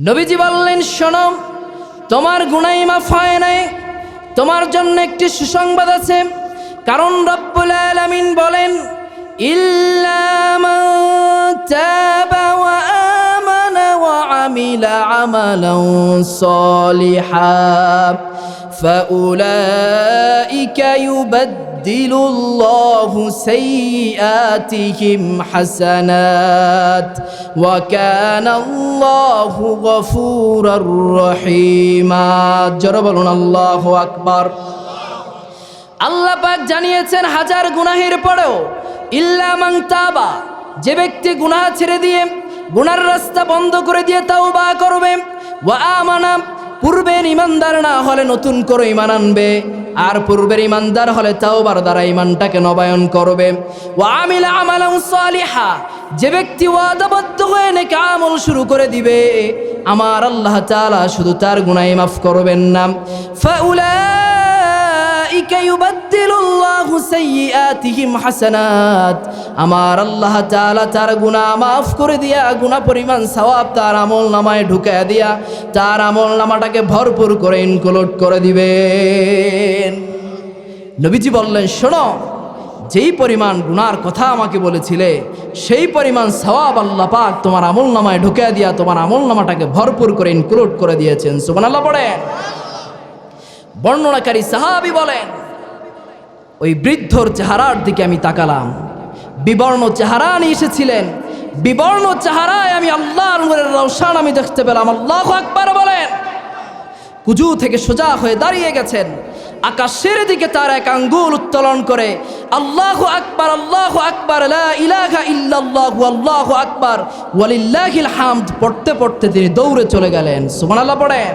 নবীজি বললেন, শোনো, তোমার গুণাই মাফ হয় নাই। তোমার জন্য একটি সুসংবাদ আছে। কারণ রব্বুল আলামিন বলেন, ইল্লা আমিলা আমালান সলিহা فأولئك يبدل الله سيئاتهم حسنات وكان الله غفورا رحيما جربنا الله أكبر আল্লাহ পাক জানিয়েছেন হাজার গুনাহের পরেও ইল্লা মান তাবা যে ব্যক্তি গুনাহ ছেড়ে দিয়ে গুনার রাস্তা বন্ধ করে দিয়ে তাও বা করবে আমানা, পূর্বের ইমানদার না হলে নতুন করে ইমান আনবে। আর পূর্বের ইমানদার হলে তাওবার দ্বারা ইমানটাকে নবায়ন করবে। ওয়া আমিলা আমালান সালিহা, যে ব্যক্তি ওয়াদাবদ্ধ হয়ে নেক আমল শুরু করে দিবে, আমার আল্লাহ তাআলা শুধু তার গুনাহ মাফ করবেন না। সৈয়াতিহিম হাসানাত। আমার আল্লাহ তাআলা তার গুনাহ মাফ করে দিয়া, গুনাহ পরিমাণ সওয়াব তার আমল নামায় ঢুকায় দিয়া, তার আমল নামাটাকে ভরপুর করে ইনক্লুড করে দিবেন। নবীজি বললেন, শোনো, যেই পরিমাণ গুনার কথা আমাকে বলেছিলে, সেই পরিমাণ সওয়াব আল্লাহ পাক তোমার আমল নামায় ঢুকে দিয়া, তোমার আমল নামাটাকে ভরপুর করে ইনক্লুড করে দিয়েছেন। সুবহানাল্লাহ পড়েন। বর্ণনাকারী সাহাবি বলেন ওই বৃদ্ধর চেহারার দিকে আমি তাকালাম। বিবর্ণ চেহারা নিয়ে এসেছিলেন। বিবর্ণ চেহারায় আমি আল্লাহর নূরের রওশান আমি দেখতে পেলাম। আল্লাহ আকবার বলেন। কুজু থেকে সোজা হয়ে দাঁড়িয়ে গেছেন। আকাশের দিকে তার এক আঙ্গুল উত্তোলন করে, আল্লাহ আকবার আল্লাহ আকবার ইলাহা আল্লাহু আকবার। ওয়ালিল্লাহিল হামদ, পড়তে পড়তে তিনি দৌড়ে চলে গেলেন। সুবহানাল্লাহ পড়েন।